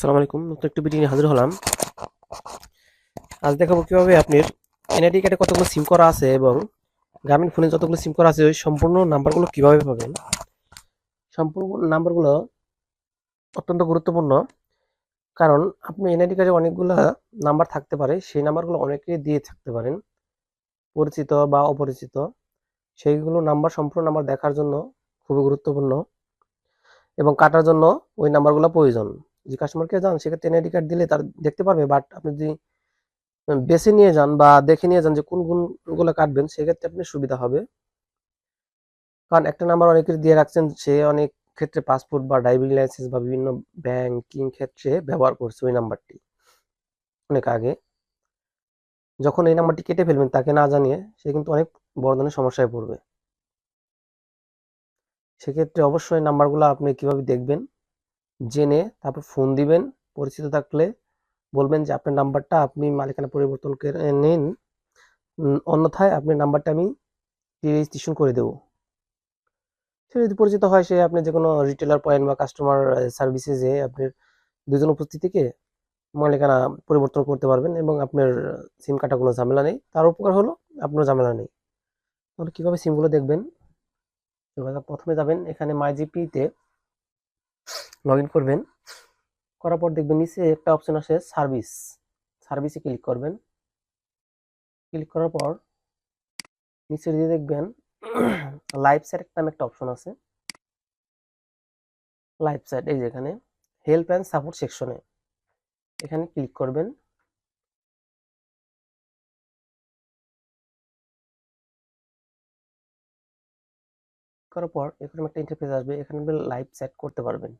আসসালামু আলাইকুম। নতুন একটি ভিডিও নিয়ে হাজির হলাম। আজ দেখাবো কীভাবে আপনার এনআইডি কার্ডে কতগুলো সিম করা আছে এবং গ্রামীণ ফোনে যতগুলো সিম করা আছে, ওই সম্পূর্ণ নাম্বারগুলো কীভাবে পাবেন? সম্পূর্ণ নাম্বারগুলো অত্যন্ত গুরুত্বপূর্ণ। কারণ আপনি এনআইডি কার্ডে অনেকগুলো নাম্বার থাকতে পারে, সেই নাম্বারগুলো অনেকে দিয়ে থাকতে পারেন। পরিচিত বা অপরিচিত, সেইগুলো নাম্বার, সম্পূর্ণ নাম্বার দেখার জন্য খুবই গুরুত্বপূর্ণ এবং কাটার জন্য ওই নাম্বারগুলো প্রয়োজন। যে কাস্টমারকে যান, সেক্ষেত্রে এনআইডি কার্ড দিলে তার দেখতে পারবে। বাট আপনি যদি বেছে নিয়ে যান বা দেখে নিয়ে যান যে কোন কোনগুলো কাটবেন, সেক্ষেত্রে আপনি সুবিধা হবে। কারণ একটা নাম্বার অনেকের দিয়ে রাখছেন, সে অনেক ক্ষেত্রে পাসপোর্ট বা ড্রাইভিং লাইসেন্স বা বিভিন্ন ব্যাংকিং ক্ষেত্রে ব্যবহার করছে ওই নাম্বারটি অনেক আগে। যখন এই নাম্বারটি কেটে ফেলবেন, তাকে না জানিয়ে সে কিন্তু অনেক বড় ধরনের সমস্যায় পড়বে। সেক্ষেত্রে অবশ্যই নাম্বারগুলো আপনি কীভাবে দেখবেন জেনে তারপর ফোন দিবেন, পরিচিত থাকলে বলবেন যে আপনার নাম্বারটা আপনি মালিকানা পরিবর্তন করে নিন অন্যথায় আপনার নাম্বারটা আমি রেজিস্ট্রেশন করে দেবো। সে যদি পরিচিত হয়, সে আপনি যে কোনো রিটেলার পয়েন্ট বা কাস্টমার সার্ভিসে যে আপনার দুজন উপস্থিতিকে মালিকানা পরিবর্তন করতে পারবেন এবং আপনার সিম কাটা কোনো ঝামেলা নেই। তার উপকার হলো আপনার ঝামেলা নেই। তাহলে কীভাবে সিমগুলো দেখবেন? প্রথমে যাবেন এখানে মাইজিপিতে লগ ইন করবেন। করার পর দেখবেন নিচে একটা অপশন আছে সার্ভিস সার্ভিসে ক্লিক করবেন। ক্লিক করার পর নিচে দিয়ে দেখবেন লাইভ স্যাট নামে একটা অপশন আছে। লাইভ স্যাট এই যেখানে হেল্প অ্যান্ড সাপোর্ট সেকশনে এখানে ক্লিক করবেন। করার পর এখানে একটা ইন্টারফেস আসবে, এখানে আপনি লাইভ চ্যাট করতে পারবেন।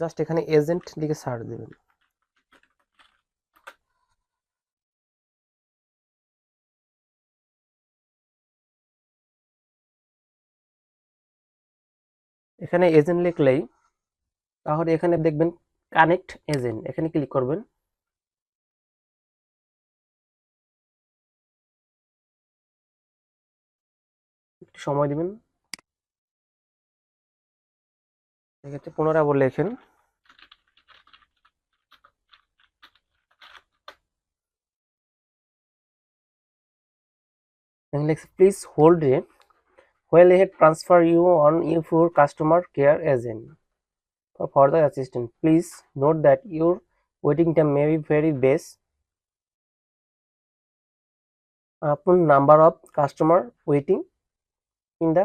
জাস্ট এখানে এজেন্ট লিখে সার্চ দেবেন। এখানে এজেন্ট লিখলেই তাহলে এখানে দেখবেন কানেক্ট এজেন্ট এখানে ক্লিক করবেন। সময় দিবেন এক্ষেত্রে পুনরায় আবার লেখেন please hold a while I transfer you on if your customer care agent for further assistance. Please note that your waiting time may be very base upon number of customer waiting in the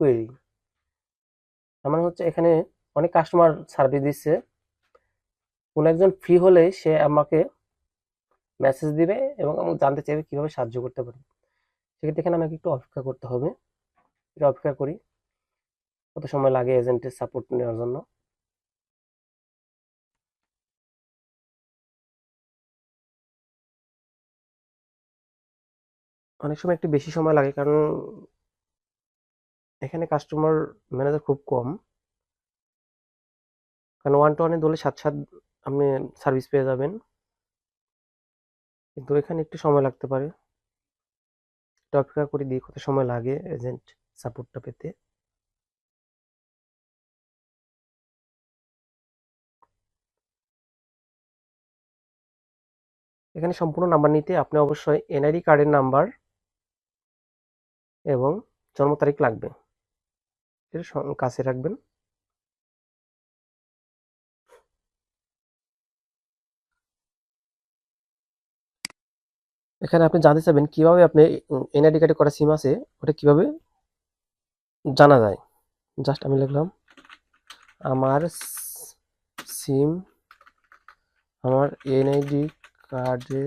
query. আমার হচ্ছে এখানে অনেক customer service দিচ্ছে। কোনো একজন free হলে সে আমাকে message দিবে এবং আমাকে জানতে চাইবে কীভাবে সাহায্য করতে পারি। সেক্ষেত্রে এখানে আমাকে একটু অপেক্ষা করতে হবে। এটা অপেক্ষা করি। কত সময় লাগে এজেন্টের সাপোর্ট নেওয়ার জন্য? অনেক সময় একটু বেশি সময় লাগে কারণ এখানে কাস্টমার ম্যানেজার খুব কম। কারণ ওয়ান টু ওয়ানে দলে সাত সাত আপনি সার্ভিস পেয়ে যাবেন। কিন্তু এখানে একটু সময় লাগতে পারে। একটু অপেক্ষা করে দিয়ে কত সময় লাগে এজেন্ট সাপোর্টটা পেতে। এখানে সম্পূর্ণ নাম্বার নিতে আপনি অবশ্যই এনআইডি কার্ডের নাম্বার এবং জন্ম তারিখ লাগবে। স- কাছে রাখবেন। এখানে আপনি জানতে চাবেন কীভাবে আপনি এনআইডি কার্ডে করা সিম আছে, ওটা কীভাবে জানা যায়? জাস্ট আমি লিখলাম, আমার সিম, আমার এনআইডি কার্ডে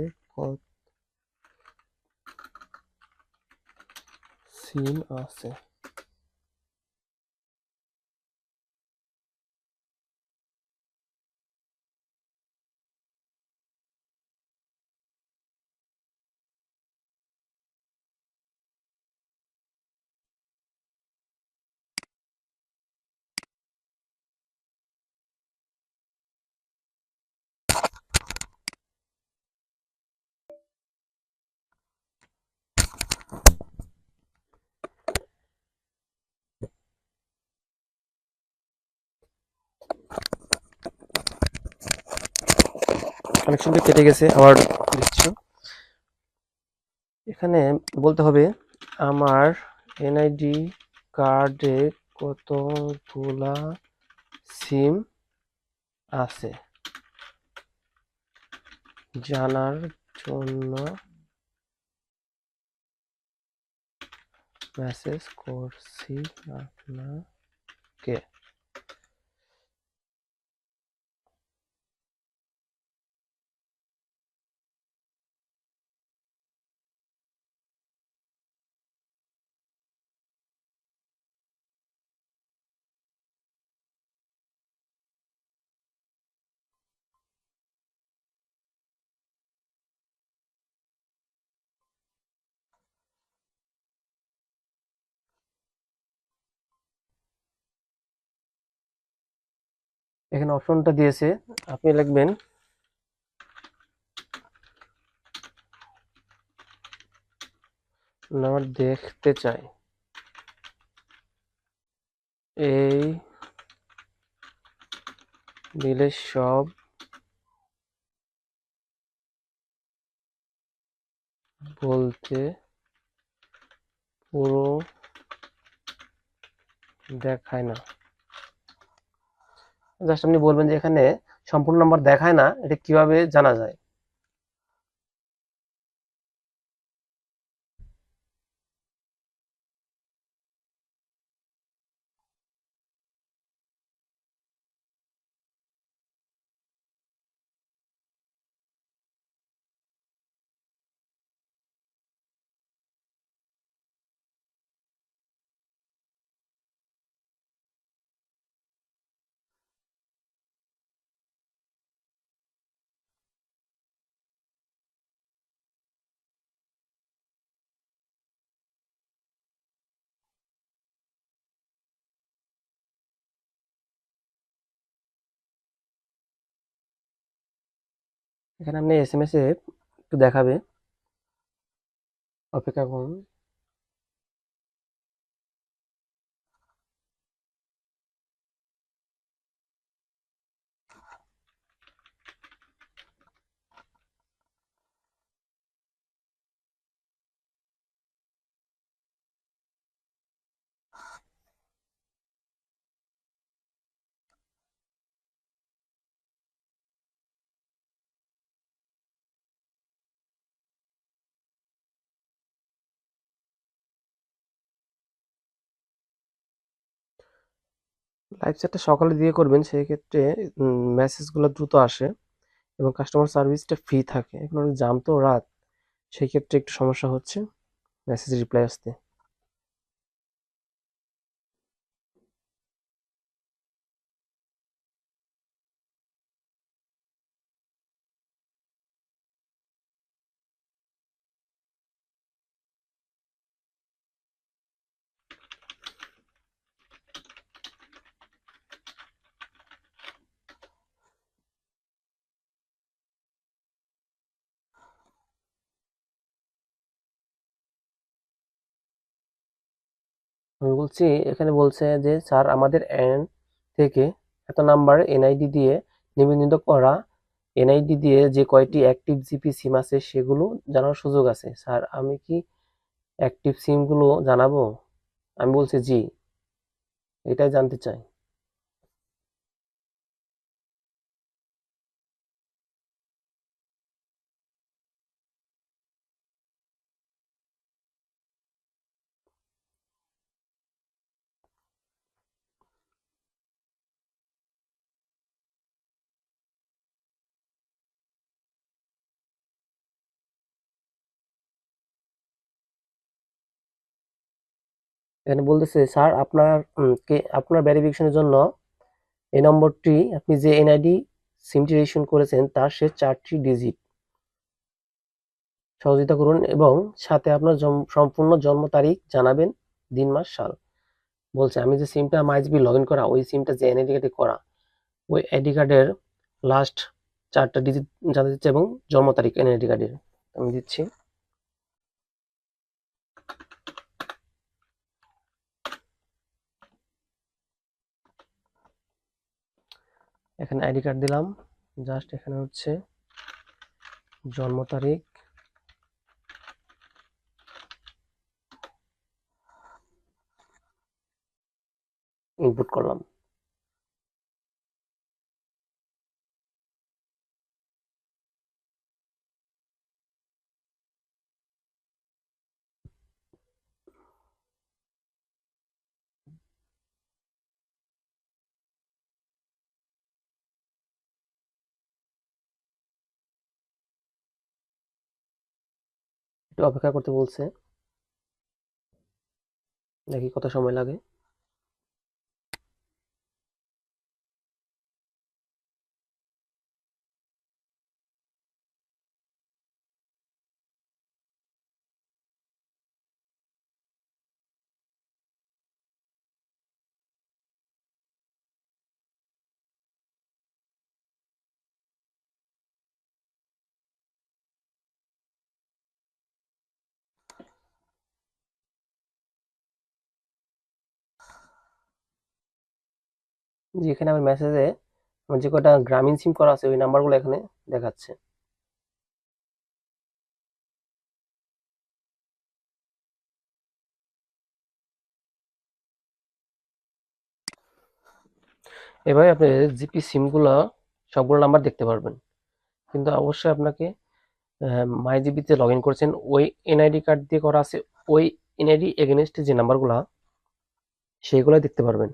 সিম আছে? কানেকশনটা কেটে গেছে আবার দিচ্ছি এখানে বলতে হবে, আমার এনআইডি কার্ডে কতগুলা সিম আছে? জানার জন্য মেসেজ করছি আপনাকে। এখানে অপশনটা দিয়েছে, আপনি লিখবেন নাম্বার দেখতে চাই। এই দিলে সব। বলতে পুরো দেখায় না। জাস্ট আপনি বলবেন যে এখানে সম্পূর্ণ নাম্বার দেখায় না এটা কীভাবে জানা যায়? এখানে আপনি এস এম এস এ একটু দেখাবে। অপেক্ষা করুন। লাইভ চ্যাটটা সকালে দিয়ে করবেন সেই ক্ষেত্রে মেসেজগুলো দ্রুত আসে এবং কাস্টমার সার্ভিসটা ফ্রি থাকে। এখন জাম তো রাত সেই ক্ষেত্রে একটু সমস্যা হচ্ছে মেসেজ রিপ্লাই আসতে। আমি বলছি, এখানে বলছে যে, স্যার, আমাদের এন থেকে এত নাম্বার এনআইডি দিয়ে নিবন্ধিত করা এনআইডি দিয়ে যে কয়টি অ্যাক্টিভ জিপি সিম আছে, সেগুলো জানার সুযোগ আছে। স্যার, আমি কি অ্যাক্টিভ সিমগুলো জানাব? আমি বলছি, জি। এটাই জানতে চাই। এখানে বলতেছে, স্যার, আপনার কে, আপনার ভ্যারিফিকেশনের জন্য এই নম্বরটি, আপনি যে এনআইডি সিমটি রেজিস্ট্রেশন করেছেন, তার সে চারটি ডিজিট। সহযোগিতা করুন এবং সাথে আপনার সম্পূর্ণ জন্ম তারিখ জানাবেন, দিন, মাস, সাল। বলছে, আমি যে সিমটা মাইজবি লগ ইন করা, ওই সিমটা যে এনআইডি কার্ডে করা, ওই আইডি কার্ডের লাস্ট চারটা ডিজিট জানতে দিচ্ছে এবং জন্ম তারিখ এনআইডি কার্ডের। আমি দিচ্ছি। এখানে আইডি কার্ড দিলাম। জাস্ট এখানে হচ্ছে জন্ম তারিখ। ইনপুট করলাম। একটু অপেক্ষা করতে বলছে। দেখি কত সময় লাগে। যে এখানে আমার মেসেজে আমার যে কটা গ্রামীণ সিম করা আছে, ওই নাম্বারগুলো এখানে দেখাচ্ছে। এভাবে আপনি জিপি সিমগুলো সবগুলো নাম্বার দেখতে পারবেন। কিন্তু অবশ্যই আপনাকে মাই জিবিতে লগ ইন করছেন। ওই এনআইডি কার্ড দিয়ে করা আছে, ওই এনআইডি এগেনস্ট যে নাম্বারগুলো সেইগুলো দেখতে পারবেন।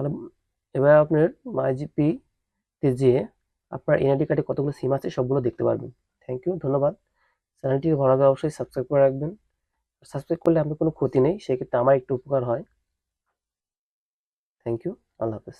তাহলে এবার আপনার মাই জিপি তে যেয়ে আপনার এনআইডি কার্ডে কতগুলো সিম আছে সবগুলো দেখতে পারবেন। থ্যাংক ইউ ধন্যবাদ। চ্যানেলটি ভালো লাগলে অবশ্যই সাবস্ক্রাইব করে রাখবেন। সাবস্ক্রাইব করলে আপনার কোনো ক্ষতি নেই, সেক্ষেত্রে আমার একটু উপকার হয়। থ্যাংক ইউ আল্লাহ হাফেজ।